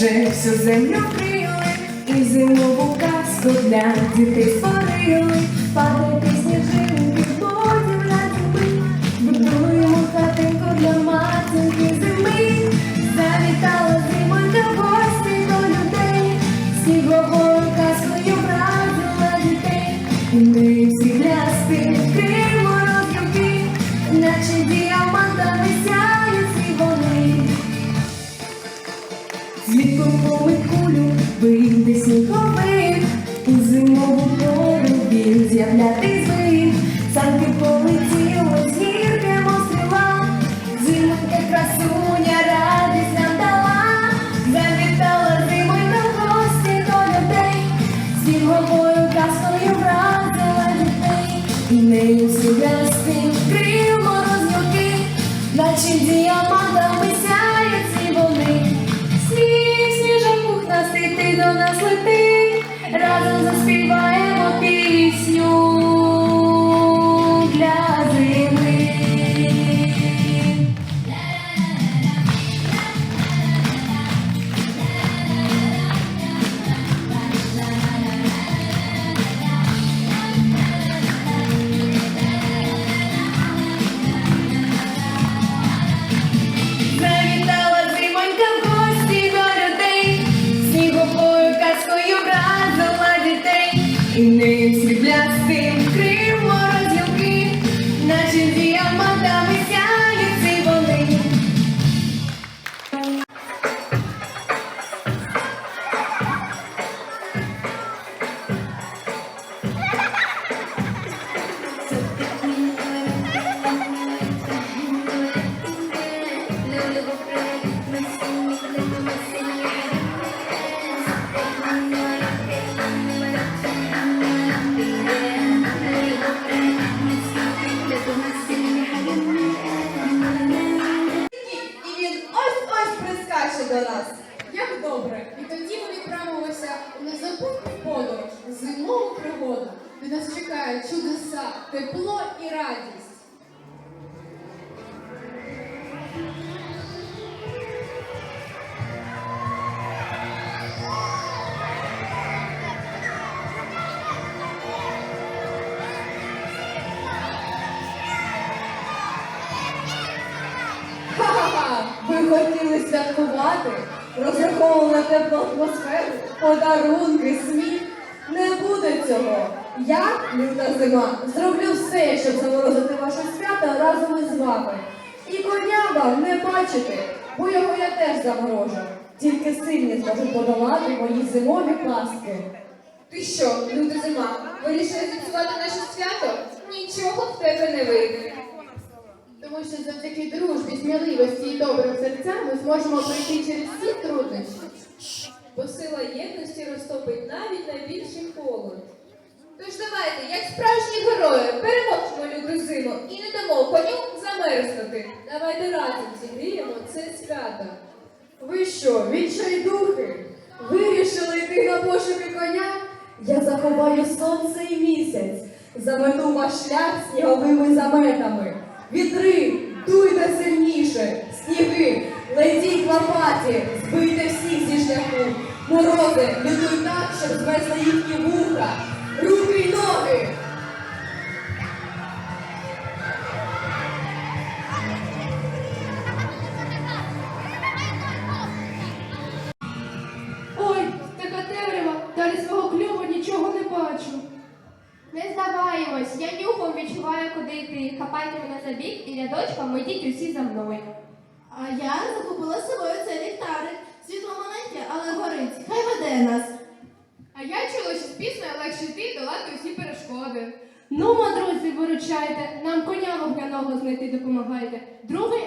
вже всю землю вкрили, і зимову казку для дітей створили. Падають сніжинки, потім на зими, будуємо хатинку для матінки зими. Завітала зимонька гості до людей, сніговою казкою вразила дітей. І ми всі дітей, і нею сріблястим крило розлюки, наче діамантами святкувати, розраховували на теплу атмосферу, подарунки, сміх. Не буде цього. Я, люта зима, зроблю все, щоб заморозити ваше свято разом із вами. І коня вам не бачити, бо його я теж заморожу. Тільки сильні зможуть подолати мої зимові пастки. Ти що, люта зима, вирішила зіпсувати наше свято? Нічого в тебе не вийде. Тому що завдяки дружбі, сміливості і добрим серцям ми зможемо пройти через всі труднощі. Бо сила єдності розтопить навіть найбільший холод. Тож давайте, як справжні герої, переможемо люту зиму і не дамо коню замерзнути. Давайте разом зігріємо це свято. Ви що, відчайдухи? Вирішили йти на пошуки коня? Я заховаю сонце і місяць, замету ваш шлях сніговими заметами. Вітри, дуйте сильніше, сніги, летіть лопаті, збийте всіх зі шляху. Морози, лютуй так, щоб звезли їхні вуха, руки й ноги. За бік і рядочком йдіть усі за мною. А я закупила з собою цей ліхтарик. Світло маленьке, але горить. Хай веде нас. А я чула, що з піснею легше йти долати усі перешкоди. Ну, мо, друзі, виручайте, нам коня вогняного знайти допомагайте. Другий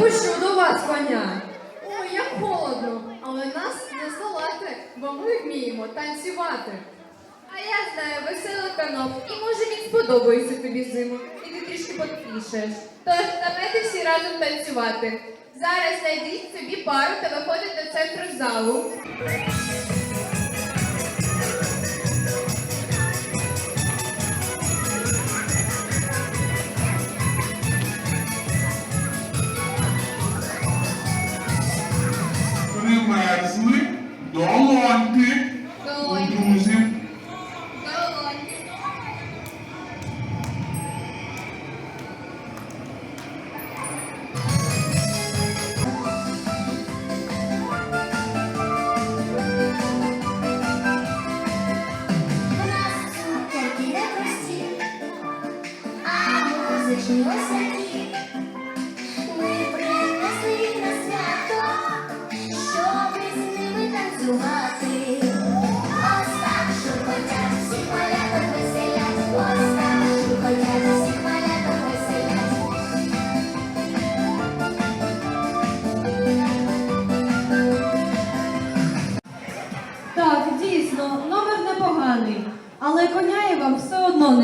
пущу до вас коня. Ой, як холодно, але нас не здолати, бо ми вміємо танцювати. А я знаю веселий танок, і може він сподобається тобі зиму, і ти трішки потішеш. Тож давайте всі разом танцювати. Зараз знайдіть собі пару та виходить до центру залу.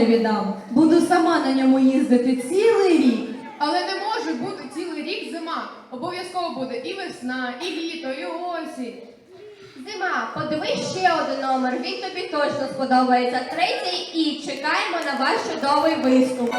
Віддам. Буду сама на ньому їздити цілий рік. Але не може бути цілий рік зима. Обов'язково буде і весна, і літо, і осінь. Зима, подивись ще один номер, він тобі точно сподобається. Третій і чекаємо на ваш чудовий виступ.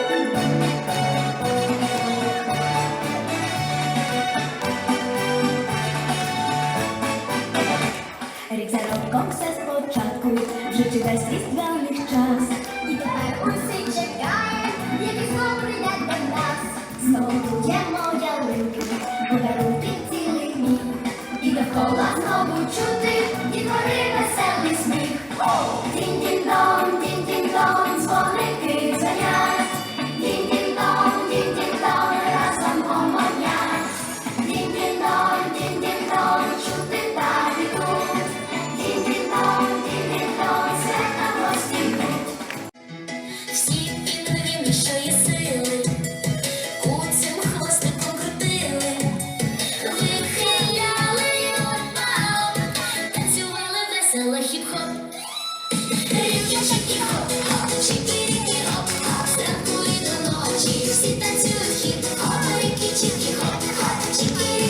Рики-чики-хоп, хоп, чики-рики-хоп,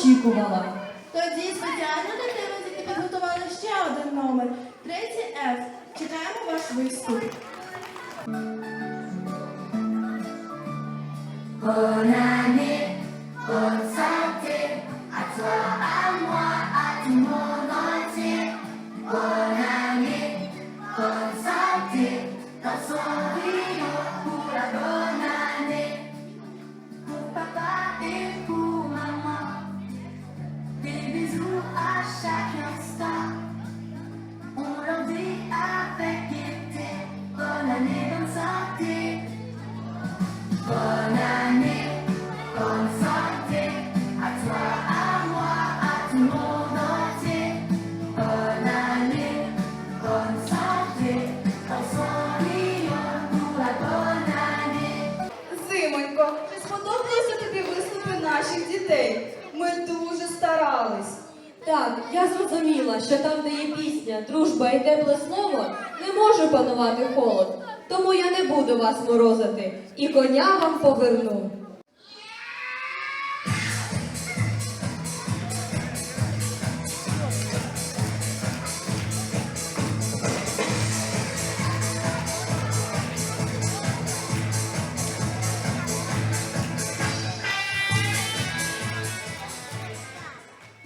очікувала. Тоді спеціально для тебе діти підготували ще один номер. Третій F. Чекаємо ваш виступ. Bonne santé, à toi, à moi, à tout le monde entier. Dans son rayon дітей? Ми дуже старались. Так, я зрозуміла, що там, де є пісня, дружба і тепле слово, не може панувати холод. тому я не буду вас морозити і коня вам поверну.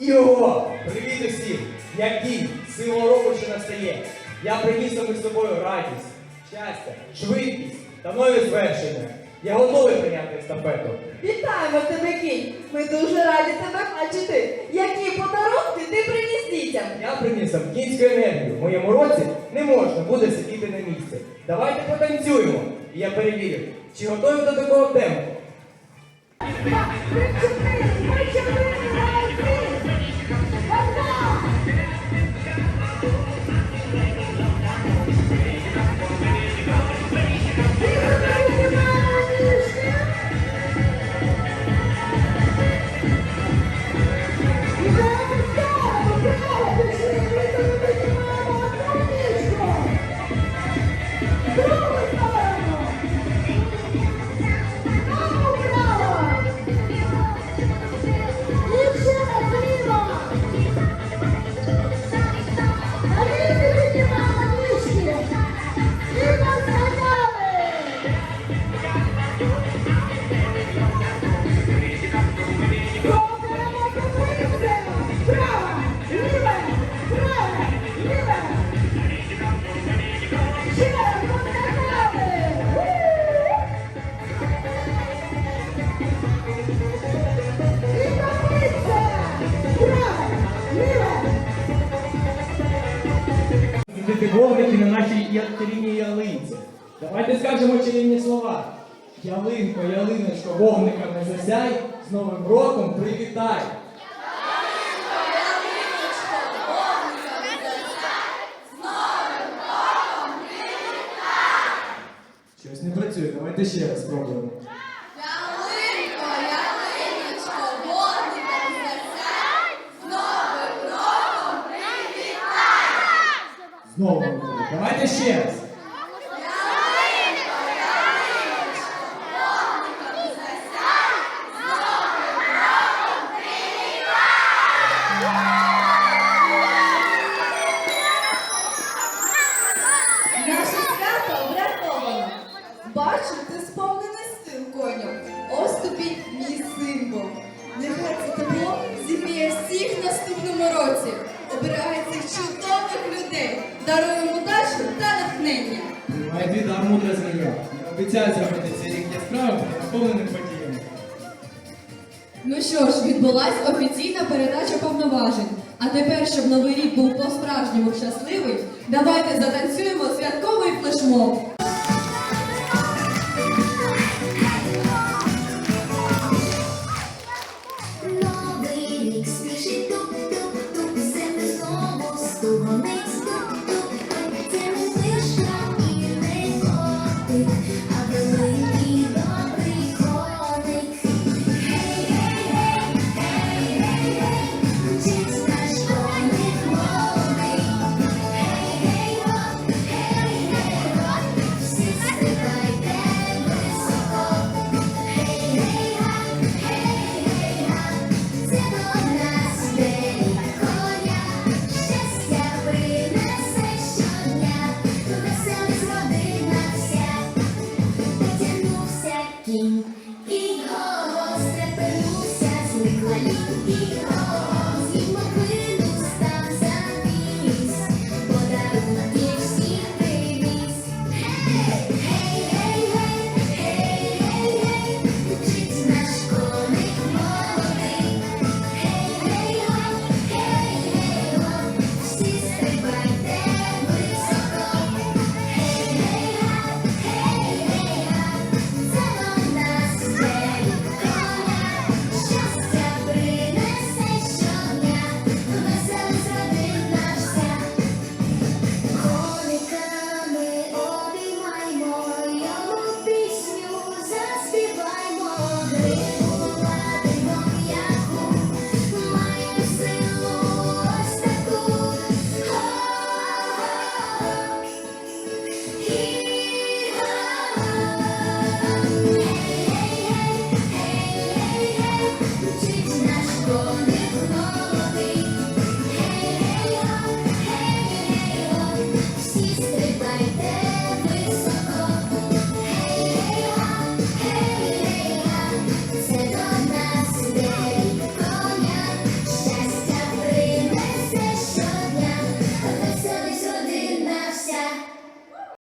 Його! Привіт усім! Я кінь, сила року, що настає. Я приніс із собою радість, щастя, швидкість та нові звершення. Я готовий прийняти естафету. Вітаємо тебе, кінь! Ми дуже раді тебе бачити. Які подарунки ти приніс дітям? Я приніс кінську енергію. В моєму році не можна буде сидіти на місці. Давайте потанцюємо. І я перевірю, чи готові до такого темпу. Світити вогники на нашій чарівній ялинці. Давайте скажемо чарівні слова. Ялинко, ялиночко, вогниками засяй, з Новим роком привітай. Щось не працює, давайте ще раз спробуємо. Ялинко, ялиночко, вогником засяй, з Новим роком привітай! Знову. Давайте ще раз. Людей, дарує удачу та натхнення. Має дар мудра земля. Обіцяю зробити цей рік яскравим та наповненим подіями. Ну що ж, відбулась офіційна передача повноважень. А тепер, щоб новий рік був по-справжньому щасливий, давайте затанцюємо святковий флешмоб.